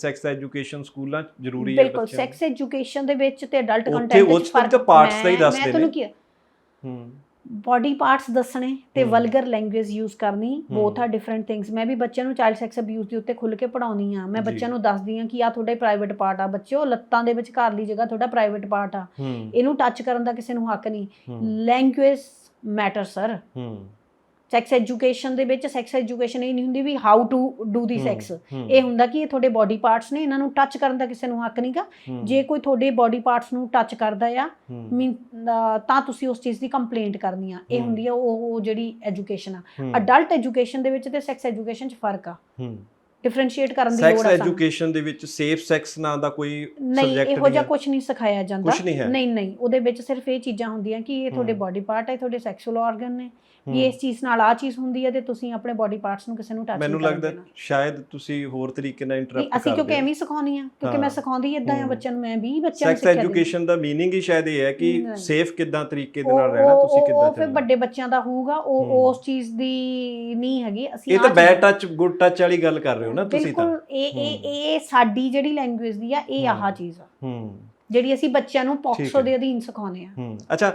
Sex education ਸਕੂਲਾਂ 'ਚ ਜ਼ਰੂਰੀ ਹੈ ਬਿਲਕੁਲ ਬੱਚਿਆਂ? ਸੈਕਸ ਐਜੂਕੇਸ਼ਨ ਦੇ ਵਿੱਚ ਤੇ ਅਡਲਟ ਉੱਥੇ ਕੰਟੈਂਟ ਉਹ ਵਿੱਚ ਫ਼ਰਕ ਦਾ ਹੀ ਮੈਂ- ਤੁਹਾਨੂੰ। ਕੀ ਹੂੰ ਬਾਡੀ ਪਾਰਟਸ ਦੱਸਣੇ ਤੇ। ਵਲਗਰ ਲੈਂਗੁਏਜ ਯੂਜ਼ ਕਰਨੀ ਬੋਥ। ਆਰ ਡਿਫਰੈਂਟ ਥਿੰਗਸ ਮੈਂ ਵੀ ਬੱਚਿਆਂ ਨੂੰ ਚਾਈਲਡ ਸੈਕਸ ਅਬਿਊਜ਼ ਦੇ ਉੱਤੇ ਖੁੱਲ ਕੇ ਪੜਾਉਣੀ ਆ ਮੈਂ। ਬੱਚਿਆਂ ਨੂੰ ਦੱਸਦੀ ਆ ਕਿ ਆ ਤੁਹਾਡੇ ਪ੍ਰਾਈਵੇਟ ਪਾਰਟ ਆ ਬੱਚਿਓ ਲੱਤਾਂ ਦੇ ਵਿੱਚ ਘਰ ਲਈ ਜਗ੍ਹਾ ਤੁਹਾਡਾ ਪ੍ਰਾਈਵੇਟ ਪਾਰਟ ਆ ਇਹਨੂੰ ਟੱਚ ਕਰਨ ਦਾ ਕਿਸੇ ਨੂੰ ਹੱਕ ਨਹੀਂ ਲੈਂਗੁਏਜ ਮੈਟਰ ਸਰ ਹੂੰ ਸੈਕਸ ਐਜੂਕੇਸ਼ਨ ਦੇ ਵਿੱਚ ਸੈਕਸ ਐਜੂਕੇਸ਼ਨ ਇਹ ਨਹੀਂ ਹੁੰਦੀ ਵੀ how to do the sex ਇਹ ਹੁੰਦਾ ਕਿ ਇਹ ਤੁਹਾਡੇ ਬਾਡੀ ਪਾਰਟਸ ਨੇ ਇਹਨਾਂ ਨੂੰ ਟੱਚ ਕਰਨ ਦਾ ਕਿਸੇ ਨੂੰ ਹੱਕ ਨਹੀਂਗਾ। ਜੇ ਕੋਈ ਤੁਹਾਡੇ ਬਾਡੀ ਪਾਰਟਸ ਨੂੰ ਟੱਚ ਕਰਦਾ ਆ ਮੀਨ ਤਾਂ ਤੁਸੀਂ ਉਸ ਚੀਜ਼ ਦੀ ਕੰਪਲੇਂਟ ਕਰਨੀ ਆ। ਇਹ। ਹੁੰਦੀ ਆ ਉਹ ਜਿਹੜੀ ਐਜੂਕੇਸ਼ਨ ਆ। ਅਡਲਟ ਐਜੂਕੇਸ਼ਨ ਦੇ ਵਿੱਚ ਤੇ ਸੈਕਸ ਐਜੂਕੇਸ਼ਨ 'ਚ ਫ਼ਰਕ ਆ। ਡਿਫਰੈਂਸ਼ੀਏਟ ਕਰਨ ਦੀ ਸੈਕਸ ਲੋੜ ਆ ਸਾਨੂੰ ਐਜੂਕੇਸ਼ਨ ਦੇ ਵਿੱਚ ਸੇਫ ਸੈਕਸ ਨਾਂ ਦਾ ਕੋਈ ਨਹੀਂ ਸਬਜੈਕਟ ਇਹੋ ਨਹੀਂ ਜਿਹਾ ਹੈ ਕੁਝ ਨਹੀਂ ਸਿਖਾਇਆ ਜਾਂਦਾ ਕੁਛ ਨਹੀਂ ਹੈ। ਨਹੀਂ ਨਹੀਂ ਉਹਦੇ ਵਿੱਚ ਸਿਰਫ ਇਹ ਚੀਜ਼ਾਂ ਹੁੰਦੀਆਂ ਕਿ ਇਹ ਤੁਹਾਡੇ ਹਮ। ਬਾਡੀ ਪਾਰਟ ਹੈ ਤੁਹਾਡੇ ਸੈਕਸ਼ੂਅਲ ਆਰਗਨ ਨੇ ਹੂੰ। ਵੀ ਇਸ ਚੀਜ਼ ਨਾਲ ਆ ਚੀਜ਼ ਹੁੰਦੀ ਹੈ ਤੇ ਤੁਸੀਂ ਆਪਣੇ ਬਾਡੀ ਪਾਰਟਸ ਨੂੰ ਕਿਸੇ ਨੂੰ ਟੱਚ ਮੈਨੂੰ ਨਹੀਂ ਕਰਨ ਲੱਗਦਾ ਦੇਣਾ ਸ਼ਾਇਦ ਤੁਸੀਂ ਹੋਰ ਤਰੀਕੇ ਨਾਲ ਨਹੀਂ, ਇੰਟਰਪਟ ਅਸੀਂ ਕਿਉਂਕਿ ਕਰਦੇ ਐਵੇਂ ਹੀ ਸਿਖਾਉਣੀ ਆ ਕਿਉਂਕਿ ਹਾਂ। ਮੈਂ ਸਿਖਾਉਂਦੀ ਇਦਾਂ ਆ ਹਮ। ਬੱਚਿਆਂ ਨੂੰ ਮੈਂ ਵੀ ਬੱਚਿਆਂ ਨੂੰ ਸੈਕਸ ਸਿੱਖਿਆ ਦਿੰਦੀ ਹਾਂ। ਐਜੂਕੇਸ਼ਨ ਦਾ मीनिंग ਹੀ ਸ਼ਾਇਦ ਇਹ ਹੈ ਕਿ ਨਹੀਂ। ਸੇਫ ਕਿੱਦਾਂ ਤਰੀਕੇ ਦੇ ਉਹ- ਨਾਲ ਰਹਿਣਾ ਤੁਸੀਂ ਉਹ- ਕਿੱਦਾਂ ਉਹ ਫਿਰ ਚੱਲਣਾ ਵੱਡੇ ਬੱਚਿਆਂ ਦਾ ਹੋਊਗਾ ਉਹ ਹਮ। ਉਸ ਚੀਜ਼ ਦੀ ਨਹੀਂ ਹੈਗੀ ਅਸੀਂ ਇਹ ਆਹ ਤਾਂ ਚੀਜ਼- ਬੈਡ ਟੱਚ ਗੁੱਡ ਟੱਚ ਵਾਲੀ ਗੱਲ ਕਰ ਰਹੇ ਹੋ ਨਾ ਤੁਸੀਂ ਤਾਂ ਬਿਲਕੁਲ ਇਹ ਇਹ। ਇਹ ਸਾਡੀ ਜਿਹੜੀ ਲੈਂਗੁਏਜ ਦੀ ਆ ਇਹ ਆਹ। ਚੀਜ਼ ਆ ਹੂੰ ਜਿਹੜੀ ਅਸੀਂ ਬੱਚਿਆਂ ਨੂੰ ਪੌਕਸੋ। ਦੇ ਅਧੀਨ ਸਿਖਾਉਂਦੇ ਆ ਹੂੰ ਅੱਛਾ